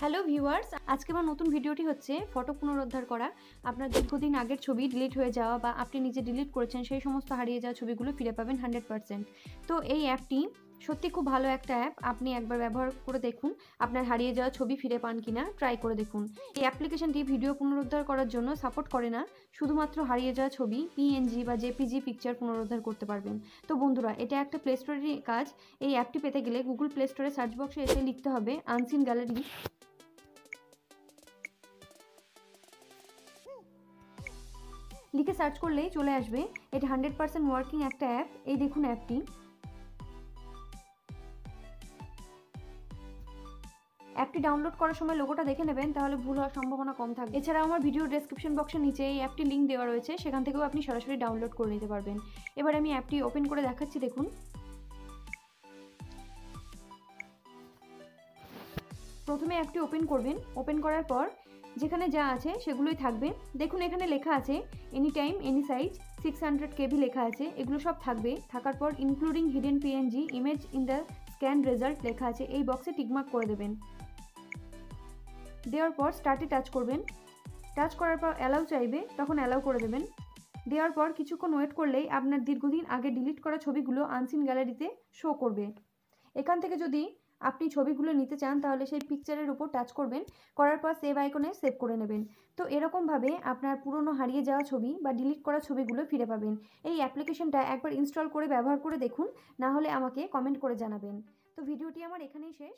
Hello viewers, আজকে আমার নতুন ভিডিওটি হচ্ছে ফটো পুনরুদ্ধার করা। আপনার দীর্ঘদিন আগের ছবি ডিলিট হয়ে যাওয়া বা আপনি নিজে ডিলিট করেছেন, সেই সমস্ত হারিয়ে যাওয়া ছবিগুলো ফিরে পাবেন হান্ড্রেড পারসেন্ট। তো এই অ্যাপটি সত্যি খুব ভালো একটা অ্যাপ। আপনি একবার ব্যবহার করে দেখুন, আপনার হারিয়ে যাওয়া ছবি ফিরে পান কিনা, ট্রাই করে দেখুন। এই অ্যাপ্লিকেশনটি ভিডিও পুনরুদ্ধার করার জন্য সাপোর্ট করে না, শুধুমাত্র হারিয়ে যাওয়া ছবি পিএনজি বা জেপিজি পিকচার পুনরুদ্ধার করতে পারবেন। তো বন্ধুরা, এটা একটা প্লে স্টোরেরই কাজ। এই অ্যাপটি পেতে গেলে গুগল প্লে স্টোরে সার্চ বক্সে এসে লিখতে হবে আনসিন গ্যালারি লিখে সার্চ করলেই চলে আসবে। এটা হান্ড্রেড পার্সেন্ট ওয়ার্কিং একটা অ্যাপ এই দেখুন অ্যাপটি অ্যাপটি ডাউনলোড করার সময় লোগোটা দেখে নেবেন, তাহলে ভুল হওয়ার সম্ভাবনা কম থাকবে। এছাড়াও আমার ভিডিও ডেসক্রিপশন বক্সের নিচে এই অ্যাপটি লিঙ্ক দেওয়া রয়েছে, সেখান থেকেও আপনি সরাসরি ডাউনলোড করে নিতে পারবেন। এবার আমি অ্যাপটি ওপেন করে দেখাচ্ছি, দেখুন। প্রথমে অ্যাপটি ওপেন করবেন। ওপেন করার পর যেখানে যা আছে সেগুলোই থাকবে। দেখুন এখানে লেখা আছে any time any size six hundred KB লেখা আছে, এগুলো সব থাকবে। থাকার পর including hidden PNG image in the scan result লেখা আছে, এই বক্সে টিকমার্ক করে দেবেন। দেওয়ার পর স্টার্টে টাচ করবেন। টাচ করার পর অ্যালাউ চাইবে, তখন অ্যালাউ করে দেবেন। দেওয়ার পর কিছুক্ষণ ওয়েট করলেই আপনার দীর্ঘদিন আগে ডিলিট করা ছবিগুলো আনসিন গ্যালারিতে শো করবে। এখান থেকে যদি আপনি ছবিগুলো নিতে চান, তাহলে সেই পিকচারের উপর টাচ করবেন, করার পর সেভ আইকনে সেভ করে নেবেন। তো এরকমভাবে আপনার পুরনো হারিয়ে যাওয়া ছবি বা ডিলিট করা ছবিগুলো ফিরে পাবেন। এই অ্যাপ্লিকেশনটা একবার ইনস্টল করে ব্যবহার করে দেখুন, না হলে আমাকে কমেন্ট করে জানাবেন। তো ভিডিওটি আমার এখানেই শেষ।